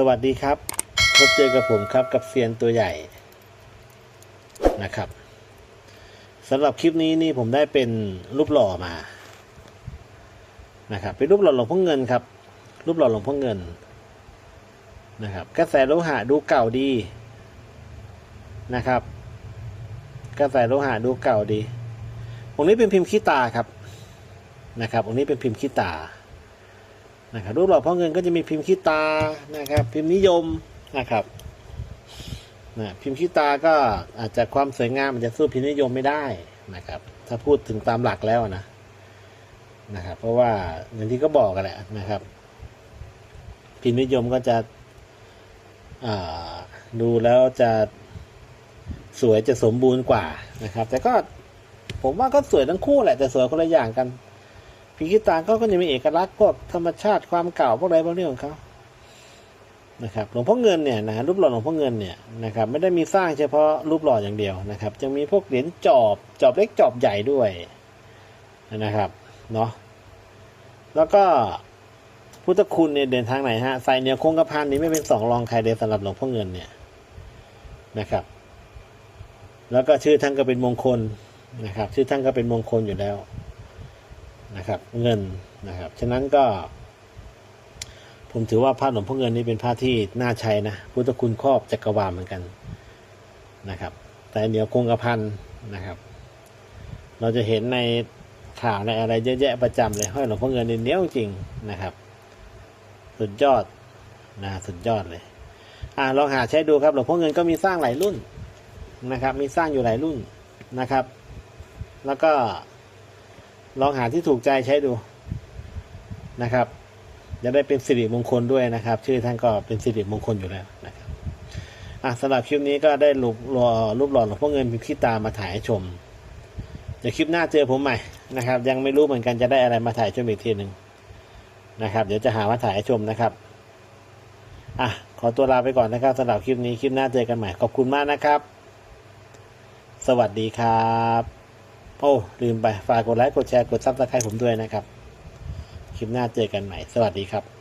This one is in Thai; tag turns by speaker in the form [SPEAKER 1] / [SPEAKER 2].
[SPEAKER 1] สวัสดีครับ พบเจอกับผมครับกับเซียนตัวใหญ่นะครับสำหรับคลิปนี้นี่ผมได้เป็นรูปหล่อมานะครับเป็นรูปหล่อหลวงพ่อเงินครับ รูปหล่อหลวงพ่อเงินนะครับ กระแสโลหะดูเก่าดีนะครับ กระแสโลหะดูเก่าดีองค์นี้เป็นพิมพ์ขี้ตาครับนะครับองค์นี้เป็นพิมพ์ขี้ตา นะครับรูปหล่อพ่อเงินก็จะมีพิมพ์ขี้ตานะครับ พิมพ์นิยมนะครับนะพิมพ์ขี้ตาก็อาจจะความสวยงามมันจะสู้พิมพ์นิยมไม่ได้นะครับ ถ้าพูดถึงตามหลักแล้วนะนะครับ เพราะว่าอย่างที่ก็บอกกันแหละนะครับ พิมพ์นิยมก็จะดูแล้วจะสวยจะสมบูรณ์กว่านะครับ แต่ก็ผมว่าก็สวยทั้งคู่แหละแต่สวยคนละอย่างกัน พิกิตาก็ก็จะมีเอกลักษณ์พวกธรรมชาติความเก่าพวกอะไรพวกนี้ของเขานะครับหลวงพ่อเงินเนี่ยนะรูปหล่อหลวงพ่อเงินเนี่ยนะครับไม่ได้มีสร้างเฉพาะรูปหล่ออย่างเดียวนะครับจะมีพวกเหรียญจอบจอบเล็กจอบใหญ่ด้วยนะครับเนาะแล้วก็พุทธคุณเนี่ยเดินทางไหนฮะใส่เหนียวคงกระพันนี้ไม่เป็นสองรองใครเลยสำหรับหลวงพ่อเงินเนี่ยนะครับ แล้วก็ชื่อท่านก็เป็นมงคลนะครับ ชื่อท่านก็เป็นมงคลอยู่แล้ว นะครับเงินนะครับฉะนั้นก็ ผมถือว่าพระหลวงพ่อเงินนี่เป็นพระที่น่าใช้นะพุทธคุณครอบจักรวาลเหมือนกันนะครับ แต่เดี๋ยวคงกระพันนะครับ เราจะเห็นในข่าวในอะไรเยอะแยะประจำเลยห้อยหลวงพ่อเงินนี่เนี้ยจริงนะครับ สุดยอดนะสุดยอดเลยอ่าลองหาใช้ดูครับหลวงพ่อเงินก็มีสร้างหลายรุ่นนะครับ มีสร้างอยู่หลายรุ่นนะครับ แล้วก็ ลองหาที่ถูกใจใช้ดูนะครับ จะได้เป็นสิริมงคลด้วยนะครับ ชื่อท่านก็เป็นสิริมงคลอยู่แล้วนะครับอะสำหรับคลิปนี้ก็ได้รูปหล่อรูปหล่อหลวงพ่อเงินพิพ์ขี้ตามาถ่ายให้ชม เดี๋ยวคลิปหน้าเจอผมใหม่นะครับ ยังไม่รู้เหมือนกันจะได้อะไรมาถ่ายชมอีกทีหนึ่งนะครับ เดี๋ยวจะหามาถ่ายให้ชมนะครับอะขอตัวลาไปก่อนนะครับสำหรับคลิปนี้คลิปหน้าเจอกันใหม่ขอบคุณมากนะครับ สวัสดีครับ โอ้ลืมไปฝากกดไลค์กดแชร์กดซับสไครต์ผมด้วยนะครับ คลิปหน้าเจอกันใหม่ สวัสดีครับ